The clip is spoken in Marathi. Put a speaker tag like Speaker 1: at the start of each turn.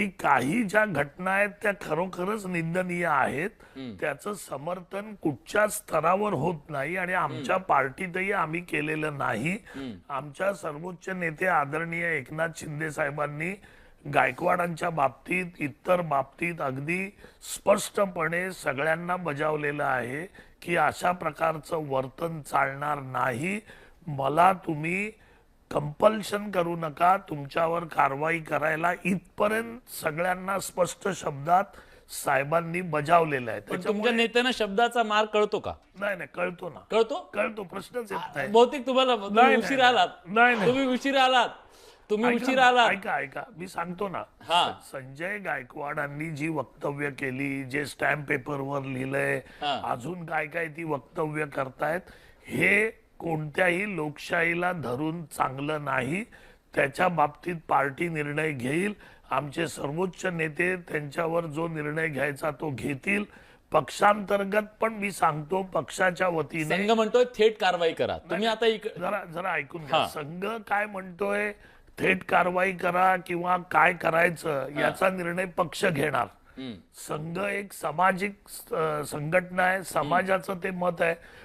Speaker 1: की काही ज्या घटना आहेत त्या खरोखरच निंदनीय आहेत त्याचं समर्थन कुठच्या स्तरावर होत नाही आणि आमच्या पार्टीतही आम्ही केलेलं नाही. आमच्या सर्वोच्च नेते आदरणीय एकनाथ शिंदे साहेबांनी गायकवाडांच्या बाबतीत इतर बाबतीत अगदी स्पष्टपणे सगळ्यांना बजावलेलं आहे की अशा प्रकारचं वर्तन चालणार नाही. मला तुम्ही कंपल्शन करू नका तुमच्यावर कारवाई करायला इथपर्यंत सगळ्यांना स्पष्ट शब्दात साहेबांनी बजावलेलं आहे.
Speaker 2: पण तुमच्या नेत्यांना शब्दाचा मार कळतो का?
Speaker 1: नाही नाही कळतो ना.
Speaker 2: कळतो?
Speaker 1: कळतो प्रश्नच येत नाही.
Speaker 2: बहुतेक तुम्हाला तुम्ही उशीर
Speaker 1: नाही.
Speaker 2: आलात.
Speaker 1: नाही, नाही.
Speaker 2: तुम्ही उशीर आलात. तुम्ही
Speaker 1: ऐका
Speaker 2: उशीर
Speaker 1: ना,
Speaker 2: आलात.
Speaker 1: ऐका ऐका. मी सांगतो ना.
Speaker 2: हा.
Speaker 1: संजय गायकवाडांनी जी वक्तव्य केली जे स्टॅम्प पेपरवर लिहिलंय
Speaker 2: हा.
Speaker 1: अजून काय काय ती वक्तव्य करतायत हे कोणत्याही लोकशाहीला धरून चांगलं नाही त्याच्या बाबतीत पार्टी निर्णय घेईल. आमचे सर्वोच्च नेते त्यांच्यावर जो निर्णय घ्यायचा तो घेतील. पक्षांतर्गत पण मी सांगतो पक्षाच्या वतीने
Speaker 2: संघ म्हणतोय थेट कारवाई करा. तुम्ही आता इक-
Speaker 1: जरा जरा ऐकून. घ्या. संघ काय म्हणतोय थेट कारवाई करा किंवा काय करायचं याचा निर्णय पक्ष घेणार. संघ एक सामाजिक संघटना आहे. समाजाचं ते मत आहे.